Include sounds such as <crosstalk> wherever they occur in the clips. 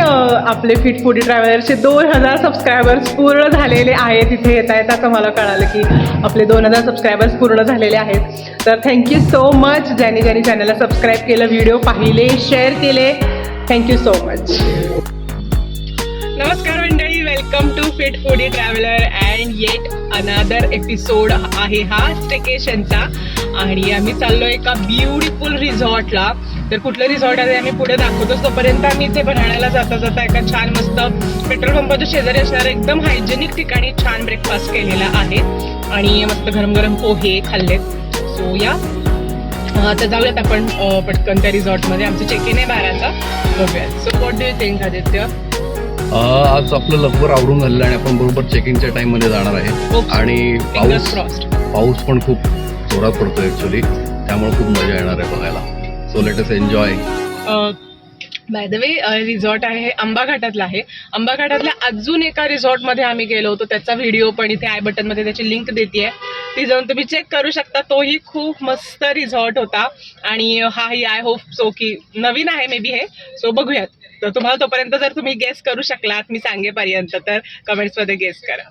आपले fit foodie ट्रॅव्हलरचे दोन हजार सबस्क्रायबर्स पूर्ण झालेले आहेत इथे येत आहेत. असं मला कळालं की आपले दोन हजार सबस्क्रायबर्स पूर्ण झालेले आहेत. तर थँक्यू सो मच ज्याने ज्याने चॅनलला सबस्क्राईब केलं व्हिडिओ पाहिले शेअर केले थँक्यू सो मच नमस्कार मंडळी welcome fit foodie traveller and yet another episode आहे हा स्टेकेशनचा आणि आम्ही चाललो एका ब्युटिफुल रिसॉर्टला तर कुठलं रिझॉर्ट आहे आम्ही पुढे दाखवतोच. तोपर्यंत आम्ही इथे बनाळ्याला जाता जाता एका छान मस्त पेट्रोल पंपाच्या शेजारी असणाऱ्या एकदम हायजेनिक ठिकाणी छान ब्रेकफास्ट केलेला आहे. आणि मस्त गरम गरम पोहे खाल्लेत. सो या. अं, तर जाऊयात आपण पटकन त्या रिझॉर्टमध्ये आमचं चेक इन आहे बाराचा. बघूयात. So what do you think Aditya? आज आपलं लवकर आवडून झालेलं आणि आपण बरोबर चेकिंगच्या टाइममध्ये जाणार आहे. आणि पाऊस पाऊस पण खूप जोरात पडतो ऍक्च्युली त्यामुळे खूप मजा येणार आहे बघायला. So let us enjoy by the way resort आहे आंबा घाटातला आहे. आंबा घाटातल्या अजून एका रिसॉर्टमध्ये आम्ही गेलो होतो. त्याचा व्हिडिओ पण इथे आय बटनमध्ये त्याची लिंक देते ती जाऊन तुम्ही चेक करू शकता. तोही खूप मस्त रिसॉर्ट होता. आणि हाही आय होप सो की नवीन आहे मे बी हे. सो बघूयात. तर तुम्हाला तोपर्यंत जर तुम्ही गेस करू शकलात मी सांगेपर्यंत तर कमेंट्समध्ये गेस करा.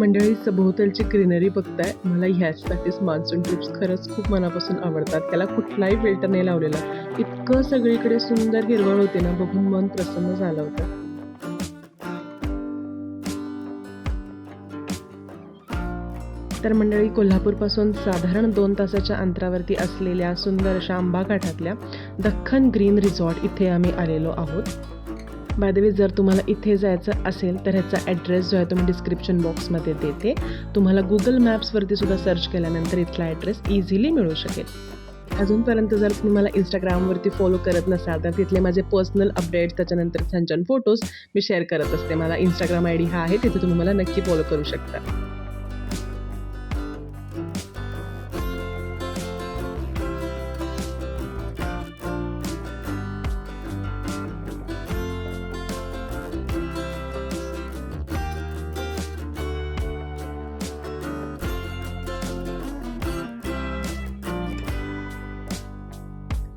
मंडळी सभोवतालची ग्रीनरी बघताय? मला ह्याचसाठीच मान्सून ट्रिप्स खरंच खूप मनापासून आवडतात. त्याला कुठलाही फिल्टर नाही लावलेला. इतकं सगळीकडे सुंदर हिरवळ होते ना बघून मन प्रसन्न झालं होतं. तर मंडळी कोल्हापूरपासून साधारण दोन तासाच्या अंतरावरती असलेल्या सुंदर अशा आंबा घाटातल्या दख्खन ग्रीन रिसॉर्ट इथे आम्ही आलेलो आहोत. बाय द वे जर तुम्हाला इथे जायचं असेल तर ह्याचा ॲड्रेस जो आहे तो मी डिस्क्रिप्शन बॉक्समध्ये देते. तुम्हाला गुगल मॅप्सवरती सुद्धा सर्च केल्यानंतर इथला ॲड्रेस इझिली मिळू शकेल. अजूनपर्यंत जर तुम्ही मला इंस्टाग्रामवरती फॉलो करत नसाल तर तिथले माझे पर्सनल अपडेट्स त्याच्यानंतर छान छान फोटोज मी शेअर करत असते. मला इंस्टाग्राम आय डी हा आहे तिथे तुम्ही मला नक्की फॉलो करू शकता.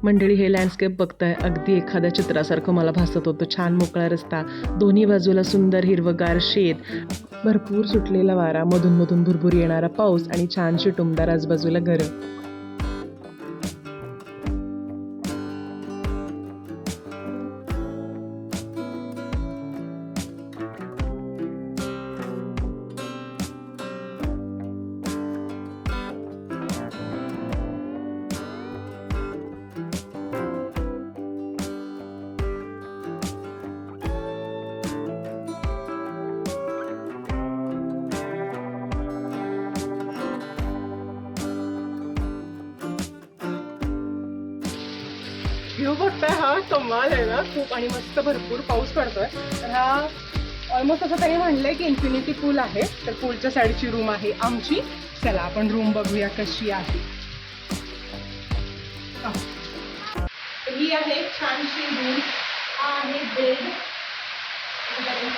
मंडळी हे लँडस्केप बघताय अगदी एखाद्या चित्रासारखं मला भासत होतं. छान मोकळा रस्ता दोन्ही बाजूला सुंदर हिरवगार शेत भरपूर सुटलेला वारा मधून मधून भुरभुर येणारा पाऊस आणि छानशी टुमदार आजूबाजूला घरं. व्ह्यू बघताय हा कमाल आहे ना. खूप आणि मस्त भरपूर पाऊस पडतोय. तर हा ऑलमोस्ट असं त्यांनी म्हणलंय की इन्फिनिटी पूल आहे. तर पूलच्या साईडची रूम आहे आमची. चला आपण रूम बघूया कशी आहे. ही. आहे छानशी रूम हा आहे बेड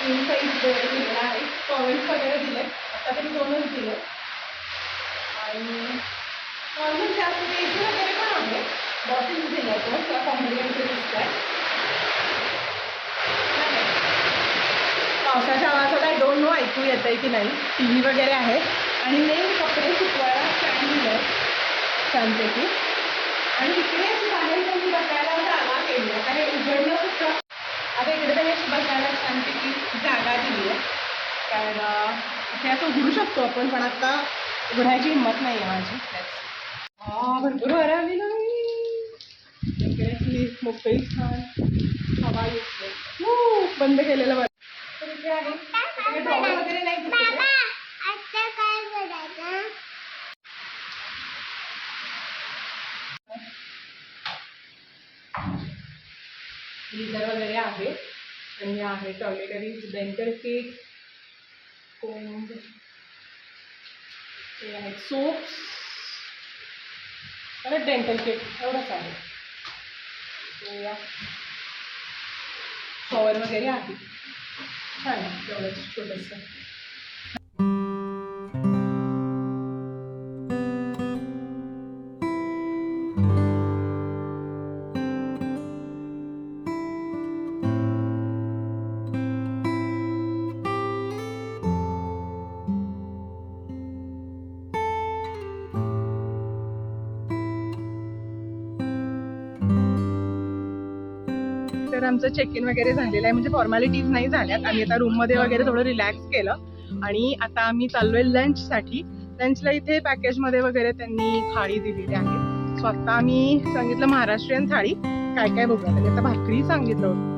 तीन साईज बेड दिलेला आहे टॉवेल्स वगैरे दिले आता तरी दोनच दिले आणि नॉर्मल जास्त वगैरे पण आहे. दिल्या तर त्या कॉम्प्लिमेंटरी दिसत पावसाच्या आवाजात आय डोंट नो ऐकू येत आहे की नाही. टी व्ही वगैरे आहे. आणि मेन कपडे सुकवायला स्टँड दिलं आहे छानपैकी आणि इकडे अशी बाहेर त्यांनी बसायला जागा केली. आहे हे उघडलं सुद्धा आता इकडे त्यांनी अशी बसायला छानपैकी जागा दिली आहे. अं, इथे असं उघडू शकतो आपण पण आता उघडायची हिंमत नाही आहे माझी भरपूर आली नाही इकडे अशी मोकळी छान हवा येते हो, बंद केलेलं बरं तर इथे आहे. इकडे वगैरे नाही दिसत आहे. वगैरे आहे आणि आहे टॉयलेटरीज डेंटल किट कोंब ते आहेत सोप्स. परत डेंटल किट एवढंच आहे. तो या शॉवर वगैरे आहे छान आहे तेवढंच छोटंसं तर आमचं चेक इन वगैरे झालेलं आहे. म्हणजे फॉर्मॅलिटीज नाही झाल्यात. आम्ही आता रूममध्ये वगैरे थोडं रिलॅक्स केलं. आणि आता आम्ही चाललोय लंचसाठी लंचला इथे पॅकेजमध्ये वगैरे त्यांनी थाळी दिलेली आहे. स्वतः आम्ही सांगितलं महाराष्ट्रीयन थाळी. काय काय बघूया त्यांनी आता भाकरी सांगितलं होतं.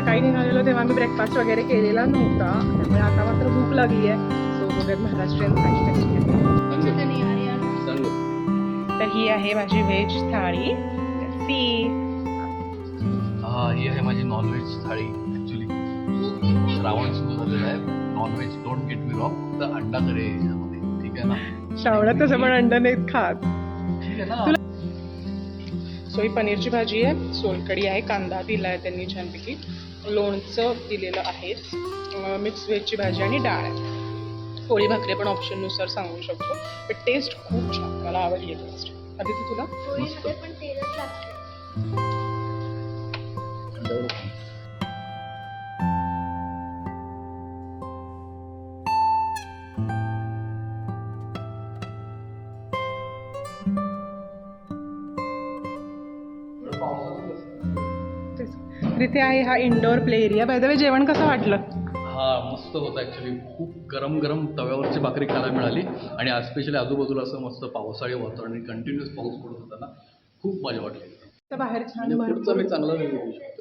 सकाळी निघालेलो तेव्हा आम्ही ब्रेकफास्ट वगैरे केलेला नव्हता. त्यामुळे आता मात्र भूक लागली आहे. सो बघत महाराष्ट्रीयन थाळी कशी आहे. तर ही आहे माझी व्हेज थाळी. सी हा ही आहे माझी नॉनव्हेज थाळी ऍक्च्युली श्रावण सुरू झालेलं आहे. Non veg don't get me wrong फक्त अंडा करे ठीक आहे ना? श्रावणात तसं पण अंड नाहीत खात. ठीक आहे ना? सो ही पनीरची भाजी आहे. सोलकडी आहे कांदा दिला आहे त्यांनी छानपैकी. लोणचं दिलेलं आहे. मिक्स व्हेजची भाजी आणि डाळ आहे. पोळी भाकरी पण ऑप्शननुसार सांगू शकतो. पण टेस्ट खूप छान. मला आवडली टेस्ट आधी तुला? इथे आहे हा indoor play area by the way जेवण कसं वाटलं? हा मस्त होता ऍक्च्युली खूप गरम गरम तव्यावरची भाकरी खायला मिळाली. आणि स्पेशली आजूबाजूला असं मस्त पावसाळी वातावरण आणि कंटिन्युअस पाऊस पडत होता ना खूप मजा वाटली. बाहेर छान आणि पुढचं मी चांगला रिव्ह्यू देऊ शकतो.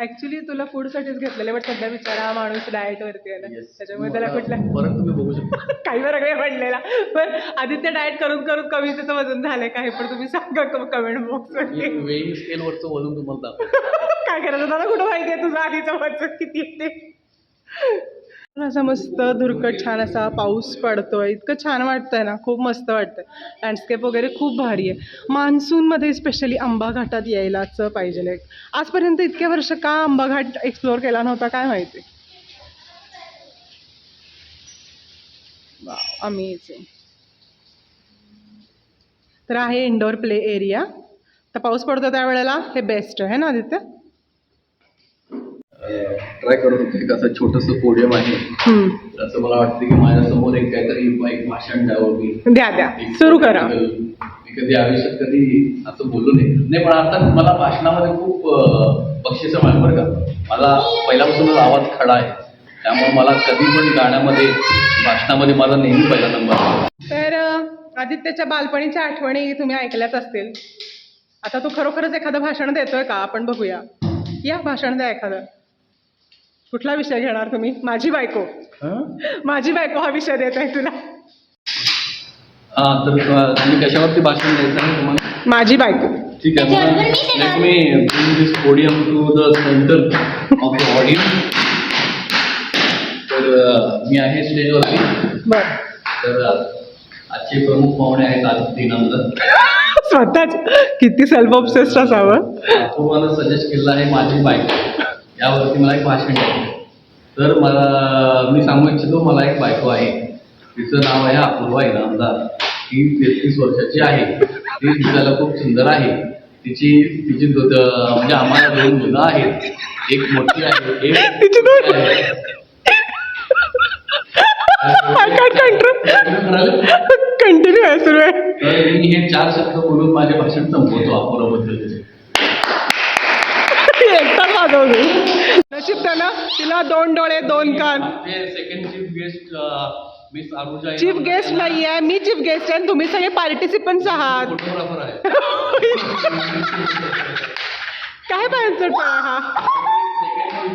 ऍक्च्युली तुला फूडसाठीच घेतलेलं बट सध्या बिचारा माणूस डाएट वरती आहे ना. त्याच्यामुळे त्याला परत तुम्ही बघू शकता. <laughs> काही वेगळे पडलेला. पण आदित्य डाएट करून करून कमी त्याचं वजन झालंय काय पण तुम्ही सांगा कमेंट बॉक्समध्ये वेईंग स्केलवरचं वजन तुम्हाला <laughs> काय करायचं? मला कुठं माहिती आहे तुझं आधीचं वजन किती येते असं मस्त धुरकट छान असा पाऊस पडतोय. इतकं छान वाटतंय ना खूप मस्त वाटतंय. लँडस्केप वगैरे खूप भारी आहे. मान्सूनमध्ये स्पेशली आंबा घाटात यायलाच पाहिजे आजपर्यंत इतके वर्ष का आंबा घाट एक्सप्लोअर केला नव्हता काय माहिती? अमेझिंग तर आहे इंडोर प्ले एरिया तर पाऊस पडतो त्यावेळेला हे बेस्ट आहे ना आदित्य ट्राय करत होतो. एक असं छोटंसं पोडियम आहे. असं मला वाटतं की माझ्यासमोर एक काहीतरी एक भाषण द्यावं मी द्या द्या. सुरू करा. मी कधी आयुष्यात कधी असं बोललो नाही नाही पण आता मला भाषणामध्ये खूप बक्षिसं मिळाली बरं का. मला पहिल्यापासूनच आवाज खडा आहे. त्यामुळे मला कधी पण गाण्यामध्ये भाषणामध्ये माझा नेहमी पहिला नंबर. तर आदित्यच्या बालपणीच्या आठवणी तुम्ही ऐकल्याच असतील. आता तो खरोखरच एखादं भाषण देतोय का? आपण बघूया. या भाषण द्या एखादं. कुठला विषय घेणार तुम्ही? माझी बायको. माझी बायको हा विषय देत आहे तुला. हा तर तुम्ही कशावरती भाषण द्यायचं तुम्हाला? माझी बायको. ठीक आहे मी let me bring this podium to the centre of the audience तर मी आहे स्टेजवरती. बर. तर आजचे प्रमुख पाहुणे आहेत आदित्य नंदन स्वतःच किती सेल्फ ऑब्सेस्ड असावं अपूर्वानं सजेस्ट केलेलं आहे माझी बायको. यावरती मला एक भाषण द्यायचं आहे. तर मला मी सांगू इच्छितो मला एक बायको आहे. तिचं नाव आहे अपूर्वा इनामदार. ती तेहतीस वर्षाची आहे. ती दिसायला खूप सुंदर आहे. तिची तिची म्हणजे आम्हाला दोन मुलं आहेत. एक मोठी आहे. कंटिन्यू आहे. सुरू आहे तर मी हे चार शब्द बोलून माझे भाषण संपवतो अपूर्वाबद्दल. वाजवतो नशीब तिला दोन डोळे दोन कान. Second chief guest miss Aruja chief guest नाही आहे मी चीफ गेस्ट आहे तुम्ही सगळे पार्टिसिपंट्स आहात. फोटोग्राफर आहे. काय पाहिजे हा?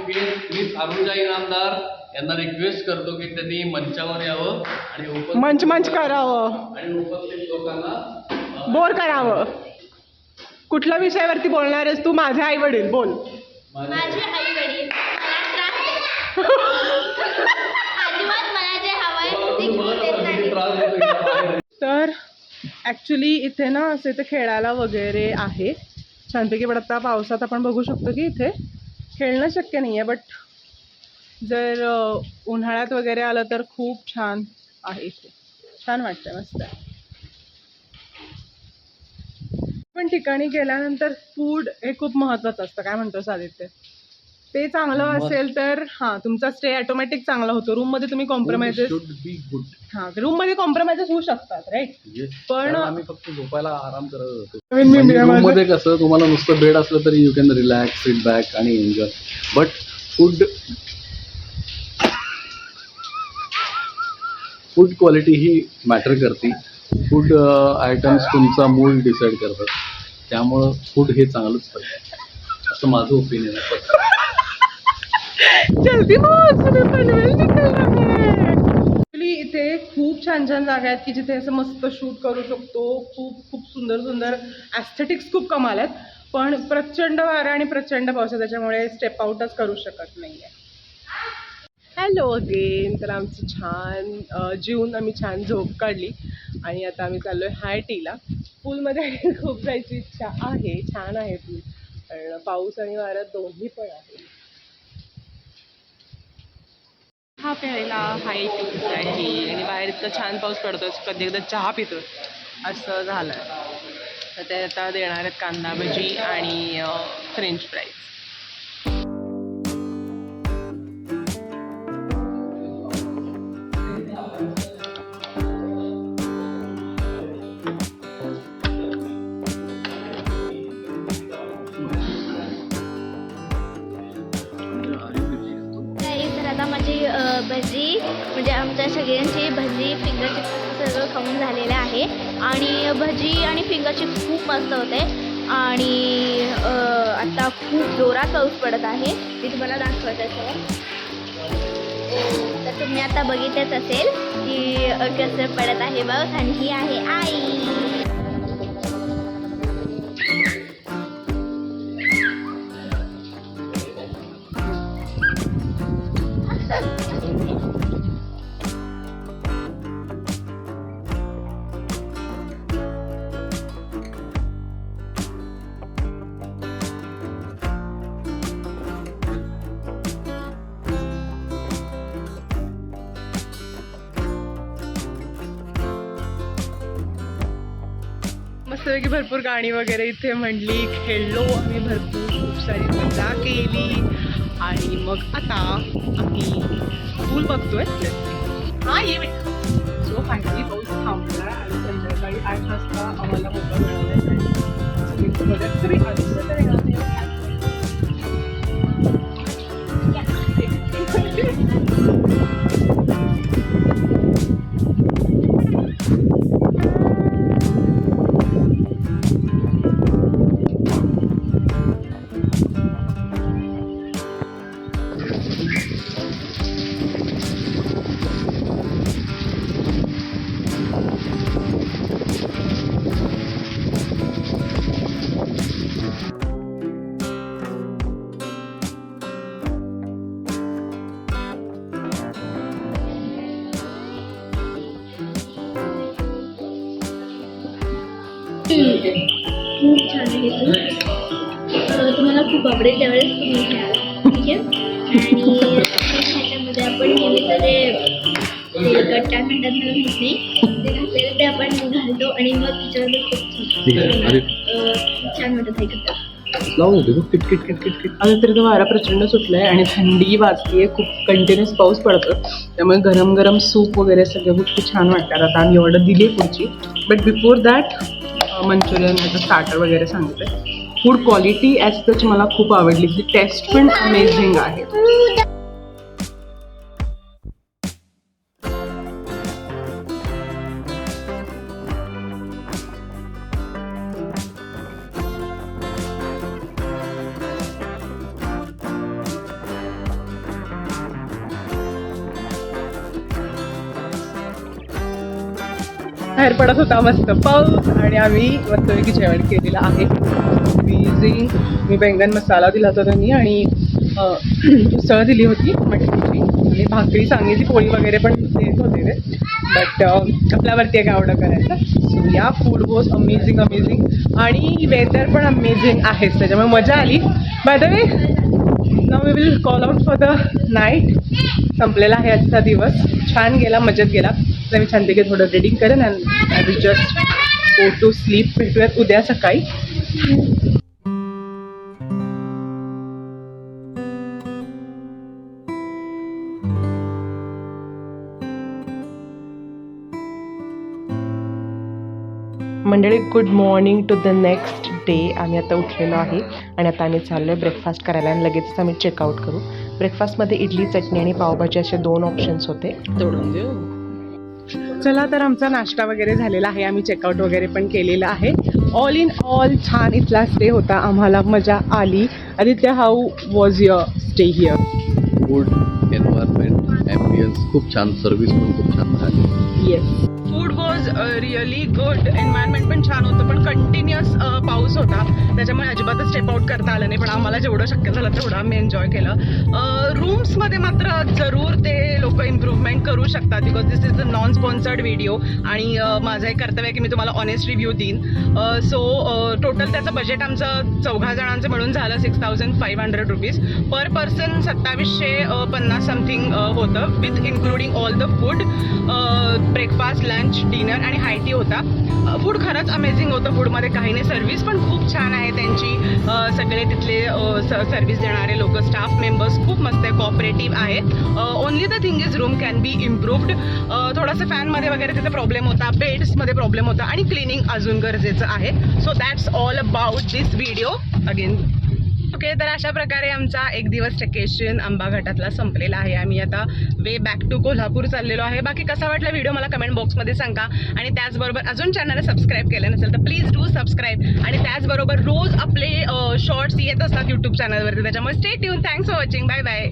मिस इनामदार यांना रिक्वेस्ट करतो की त्यांनी मंचावर यावं आणि मंच मंच करावं. आणि उपस्थित लोकांना बोर करावं. कुठल्या विषयावरती बोलणार आहेस तू? माझे आई वडील बोल. माझे- आई वडील मला त्रास देतात. <laughs> अजिबात मला जे हवंय ते घेऊन देत किती नाही त्रास देतो इथं बाहेर. तर ॲक्च्युली इथे ना असे ते खेळायला वगैरे आहे छानपैकी पण आता पावसात आपण बघू शकतो की इथे खेळणं शक्य नाही आहे बट जर उन्हाळ्यात वगैरे आलं तर खूप छान आहे इथे छान वाटतं मस्त आहे पण ठिकाणी गेल्यानंतर फूड हे खूप महत्त्वाचं असतं. काय म्हणतोस आदित्य ते चांगलं असेल तर हां तुमचा स्टे ऑटोमॅटिक चांगला होतो. रूममध्ये तुम्ही कॉम्प्रोमाइजेस. हां रूममध्ये कॉम्प्रोमाइजेस होऊ शकतात राईट. पण- आम्ही फक्त झोपायला आराम करत होतो. नवीन मी- मी- रूममध्ये कसं तुम्हाला नुसतं बेड असलं तरी you can relax sit back आणि enjoy but food food quality he matter करते. फूड आयटम्स तुमचा मूड डिसाईड करतात. त्यामुळं फूड हे चांगलंच पाहिजे असं माझं ओपिनियन आहे. जल्दी हो, ॲक्च्युली इथे खूप छान छान जागा आहेत की जिथे असं मस्त शूट करू शकतो. खूप खूप सुंदर सुंदर ॲस्थेटिक्स खूप कमाल आहेत. पण प्रचंड वारा आणि प्रचंड पाऊस आहे त्याच्यामुळे स्टेप आउटच करू शकत नाही आहे हॅलो अगेन तर आमची छान अ, जेवून आम्ही छान झोप काढली आणि आता आम्ही चाललो आहे हाय टीला पूलमध्ये <laughs> खूप जायची इच्छा आहे छान आहे पूल पण पाऊस आणि वारा दोन्ही पण आहे. हा प्यायला हाय टीसाठी आणि बाहेर इतकं छान पाऊस पडतो कधी एकदा चहा पितो असं झालं तर ते आता देणार आहेत कांदा भजी आणि फ्रेंच फ्राईज माझी भजी म्हणजे आमच्या सगळ्यांची भजी फिंगर चिप्स सगळं खाऊन झालेलं आहे. आणि भजी आणि फिंगर चिप्स खूप मस्त होते. आणि आता खूप जोरात पाऊस पडत आहे. मी तुम्हाला दाखवत आहे तुम्ही आता बघितच असेल की कसं पडत आहे पाऊस आणि ही आहे आई. भरपूर गाणी वगैरे इथे म्हणली खेळलो आम्ही भरपूर खूप सारी मजा केली. आणि मग आता आम्ही पूल बघतोय. हा ये सो फायनली पाऊस थांबला आणि संध्याकाळी आठ वाजता आम्हाला मोकळं मिळालं आवडेल त्यावेळेस तुम्ही घ्या ठीक आहे? आणि ह्याच्यामध्ये आपण नेहमी तर ते गट काय म्हणतात मला माहीत नाही ते घातलेलं ते आपण घालतो आणि मग त्याच्यावर खूप छान वाटत आहे. लावून होते गं, किट किट किट किट किट. आता तरी तो वारा प्रचंड सुटलाय आणि थंडी वाजतीये खूप कंटिन्युअस पाऊस पडतो त्यामुळे गरम गरम सूप वगैरे सगळ्या गोष्टी छान वाटतात. आता आम्ही ऑर्डर दिली आहे पुढची. बट बिफोर दॅट मंचुरियन आता स्टार्टर वगैरे सांगितलं फूड क्वालिटी ॲज सच मला खूप आवडली. ही टेस्ट पण अमेझिंग आहे. बाहेर पडत होता मस्त. पाऊस आणि आम्ही मस्तपैकी जेवण केलेलं आहे. अमेझिंग मी बैंगन मसाला दिला होता त्यांनी आणि <clears throat> उसळ दिली होती मटकीची आणि भाकरी सांगितली पोळी वगैरे पण देत होते ते. बट आपल्यावरती आहे आवडं करायचं. So yeah food was amazing amazing आणि वेदर पण अमेझिंग आहेच त्याच्यामुळे मजा आली. By the way now we will call out for the night संपलेला आहे आजचा दिवस. छान गेला मजेत गेला. तर मी छानपैकी थोडं रिडिंग करेन and I will just go to sleep भेटूयात उद्या सकाळी. मंडळी good morning to the next day आम्ही आता उठलेलो आहे आणि आता आम्ही चाललो आहे ब्रेकफास्ट करायला आणि लगेचच आम्ही चेकआउट करू. ब्रेकफास्टमध्ये इडली चटणी आणि पावभाजी असे दोन ऑप्शन्स होते. चला तर आमचा नाश्ता वगैरे झालेला आहे. आम्ही चेकआउट वगैरे पण केलेलं आहे. ऑल इन ऑल छान इथला स्टे होता. आम्हाला मजा आली. Aditya how was your stay here food environment ambience खूप छान. सर्व्हिस पण खूप छान झाली. Yes food was really good environment पण छान होतं पण कंटिन्युअस uh, पाऊस होता. त्याच्यामुळे अजिबातच स्टेप आउट करता आलं नाही पण आम्हाला जेवढं शक्य झालं तेवढं आम्ही एन्जॉय केलं. Uh, रूम्समध्ये मात्र जरूर ते लोक इम्प्रूव्हमेंट करू शकतात because this is a non sponsored video आणि uh, माझं एक कर्तव्य आहे की मी तुम्हाला ऑनेस्ट रिव्ह्यू देईन. सो टोटल त्याचं बजेट आमचं चौघा जणांचं मिळून झालं six thousand five hundred rupees per person सत्तावीसशे पन्नास समथिंग होतं with including all the food breakfast lunch dinner आणि हाय टी होता. फूड खरंच अमेझिंग होतं फूडमध्ये काही नाही सर्व्हिस पण खूप छान आहे त्यांची. सगळे तिथले सर्व्हिस देणारे लोक स्टाफ मेंबर्स खूप मस्त आहे कॉपरेटिव्ह आहेत. Only the thing is room can be improved थोडंसं फॅनमध्ये वगैरे तिथे प्रॉब्लेम होता बेड्समध्ये प्रॉब्लेम होता आणि क्लिनिंग अजून गरजेचं आहे. So that's all about this video again okay तर अशा प्रकारे आमचा एक दिवस स्टेकेशन आंबा घाटातला संपलेला आहे. आम्ही आता वे बॅक टू कोल्हापूर चाललेलो आहे. बाकी कसा वाटला व्हिडिओ मला कमेंट बॉक्समध्ये सांगा. आणि त्याचबरोबर अजून चॅनलला सबस्क्राईब केलं नसेल तर प्लीज डू सबस्क्राईब आणि त्याचबरोबर रोज आपले शॉर्ट्स येत असतात यूट्यूब चॅनलवरती त्याच्यामुळे stay tune thanks for watching bye bye